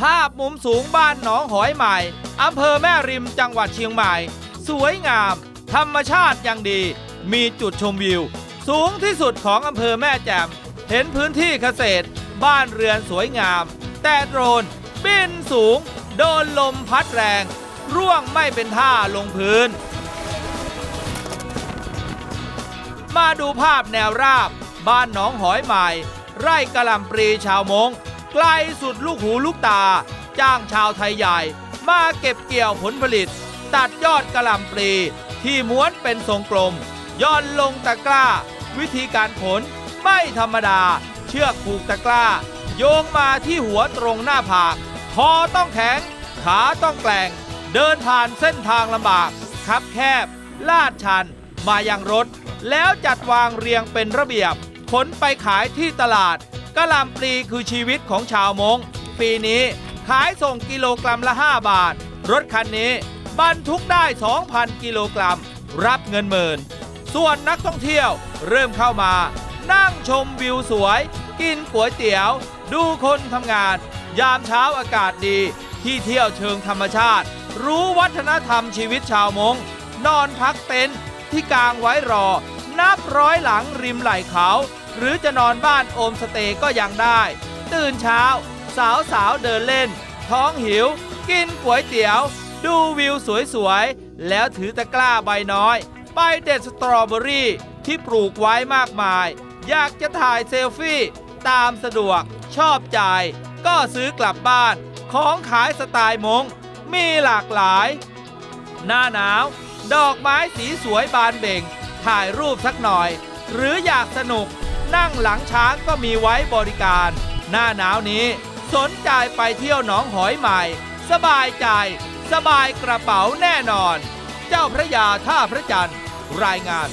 ภาพมุมสูงบ้านหนองหอยใหม่อำเภอแม่ริมจังหวัดเชียงใหม่ สวยงาม ธรรมชาติอย่างดี มีจุดชมวิว สูงที่สุดของอำเภอแม่แจ่มเห็นพื้นที่เกษตร บ้านเรือนสวยงาม แต่โดรนบินสูง โดนลมพัดแรง ร่วงไม่เป็นท่าลงพื้น มาดูภาพแนวราบ บ้านหนองหอยใหม่ ไร่กะหล่ำปรีชาวมง ไกลสุดลูกหูลูกตา จ้างชาวไทยใหญ่ มาเก็บเกี่ยวผลผลิต ตัดยอดกระหล่ำปลี ที่ม้วนเป็นทรงกลม ย่อนลงตะกร้า วิธีการผลไม่ธรรมดา เชือกผูกตะกร้า โยงมาที่หัวตรงหน้าผากคอต้องแข็ง ขาต้องแกล่ง เดินผ่านเส้นทางลำบากคับแคบ ลาดชัน มายังรถ แล้วจัดวางเรียงเป็นระเบียบ ขนไปขายที่ตลาด กะหล่ำปลีคือชีวิตของชาวมงปีนี้ขายส่งกิโลกรัมละ 5 บาท รถคันนี้บรรทุกได้ 2,000 กิโลกรัม รับเงินหมื่น ส่วนนักท่องเที่ยวเริ่มเข้ามา นั่งชมวิวสวย กินก๋วยเตี๋ยว ดูคนทำงาน ยามเช้าอากาศดี ที่เที่ยวเชิงธรรมชาติ รู้วัฒนธรรมชีวิตชาวมง นอนพักเต็นท์ที่กางไว้รอ นับร้อยหลังริมไหล่เขา หรือจะนอนบ้านโอมสเตย์ก็ยังได้ ตื่นเช้า สาวสาวเดินเล่น ท้องหิว กินก๋วยเตี๋ยว ดูวิวสวยๆ แล้วถือตะกร้าใบน้อย ไปเด็ดสตรอเบอรี่ที่ปลูกไว้มากมาย อยากจะถ่ายเซลฟี่ตามสะดวกชอบใจ ก็ซื้อกลับบ้าน ของขายสไตล์มง มีหลากหลาย หน้าหนาว ดอกไม้สีสวยบานเบ่ง ถ่ายรูปสักหน่อย หรืออยากสนุก นั่งหลังช้างก็มีไว้บริการ หน้าหนาวนี้ สนใจไปเที่ยวหนองหอยใหม่ สบายใจ สบายกระเป๋าแน่นอน เจ้าพระยาท่าพระจันทร์รายงาน